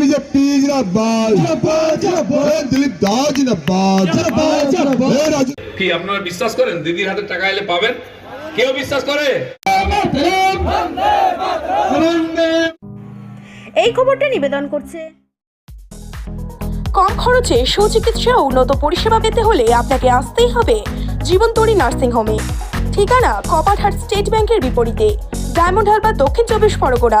BJP জিন্দাবাদ দিলীপ দাস জিন্দাবাদ কি আপনারা বিশ্বাস করেন? দিদির হাতে টাকা এলে পাবেন? কেউ বিশ্বাস করে? এই খবরটা নিবেদন করছে। কম খরচে সুচিকিৎসা উন্নত পরিষেবা পেতে হলে আপনাকে আসতেই হবে জীবনতরী নার্সিং হোমে। ঠিকানা কপাটহাট স্টেট ব্যাংকের বিপরীতে। ডায়মন্ড হারবার দক্ষিণ চব্বিশ পরগনা।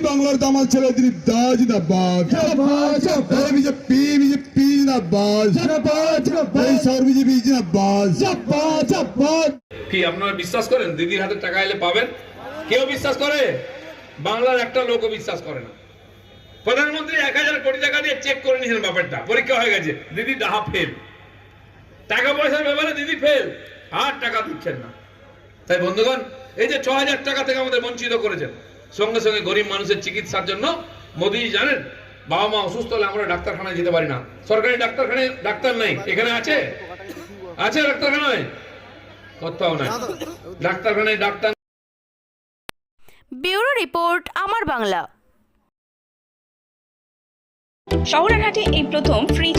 বাংলার দামাল ছেলে দিলীপ আপনারা বিশ্বাস করেন? দিদির হাতে টাকা এলে পাবেন? কেউ বিশ্বাস করে? বাংলার একটা লোকও বিশ্বাস করে না। প্রধানমন্ত্রী এক হাজার কোটি টাকা দিয়ে চেক করে নিয়েছেন ব্যাপারটা পরীক্ষা হয়ে গেছে। দিদি ডাহা ফেল। টাকা পয়সার ব্যাপারে দিদি ফেল আর টাকা দিচ্ছেন না। তাই বন্ধুগণ এই যে ছ হাজার টাকা থেকে আমাদের বঞ্চিত করেছেন সঙ্গে সঙ্গে গরিব মানুষের চিকিৎসার জন্য মোদি জানেন বাবা মা অসুস্থ হলে আমরা ডাক্তারখানায় যেতে পারি না। সরকারি ডাক্তারখানায় ডাক্তার নেই। এখানে আছে? আছে ডাক্তারখানায়? কোথাও নাই। ডাক্তারখানায় ডাক্তার ব্যুরো রিপোর্ট আমার বাংলা। শহরারহাটে এই প্রথম ফ্রিজ